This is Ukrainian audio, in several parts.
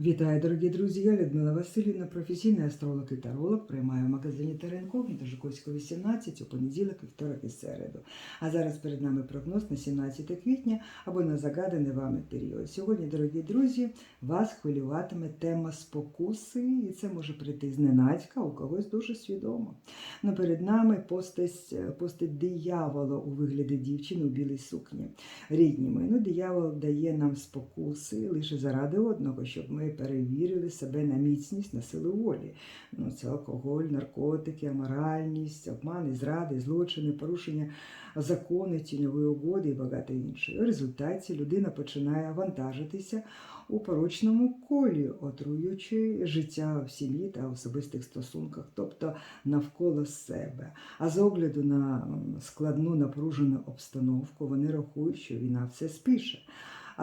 Вітаю, дорогі друзі! Я Людмила Васильівна, професійний астролог і таролог. Приймаю в магазині Теренкогніто Жуковського 18 у понеділок, вівторок і середу. А зараз перед нами прогноз на 17 квітня або на загаданий вами період. Сьогодні, дорогі друзі, вас хвилюватиме тема спокуси, і це може прийти зненацька, у когось дуже свідомо. Ну, перед нами постать, постать диявола у вигляді дівчини у білій сукні. Рідні ми, ну, диявол дає нам спокуси лише заради одного, щоб ми перевірили себе на міцність, на силу волі. Ну, це алкоголь, наркотики, аморальність, обмани, зради, злочини, порушення закону, тіньової угоди і багато іншого. У результаті людина починає вантажитися у порочному колі, отруюючи життя в сім'ї та особистих стосунках, тобто навколо себе. А з огляду на складну напружену обстановку вони рахують, що війна все спіше.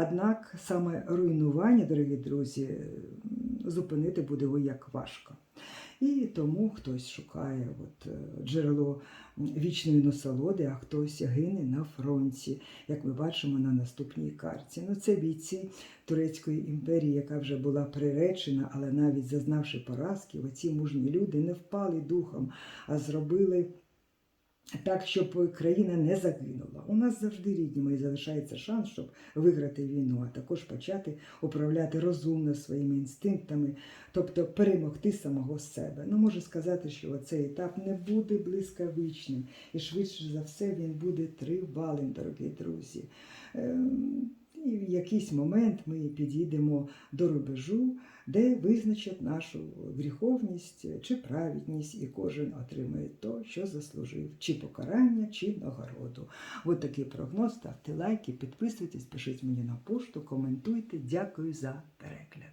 Однак саме руйнування, дорогі друзі, зупинити буде ой як важко. І тому хтось шукає от, е, джерело вічної насолоди, а хтось гине на фронті, як ми бачимо на наступній карті. Ну, це бійці Турецької імперії, яка вже була приречена, але навіть зазнавши поразки, оці мужні люди не впали духом, а зробили. Так, щоб країна не загинула. У нас завжди рідні мої залишається шанс, щоб виграти війну, а також почати управляти розумно своїми інстинктами, тобто перемогти самого себе. Ну, можу сказати, що цей етап не буде блискавичним, і швидше за все він буде тривалим, дорогі друзі. Якийсь момент ми підійдемо до рубежу, де визначать нашу гріховність чи праведність, і кожен отримає то, що заслужив, чи покарання, чи нагороду. От такий прогноз. Ставте лайки, підписуйтесь, пишіть мені на пошту, коментуйте. Дякую за перегляд.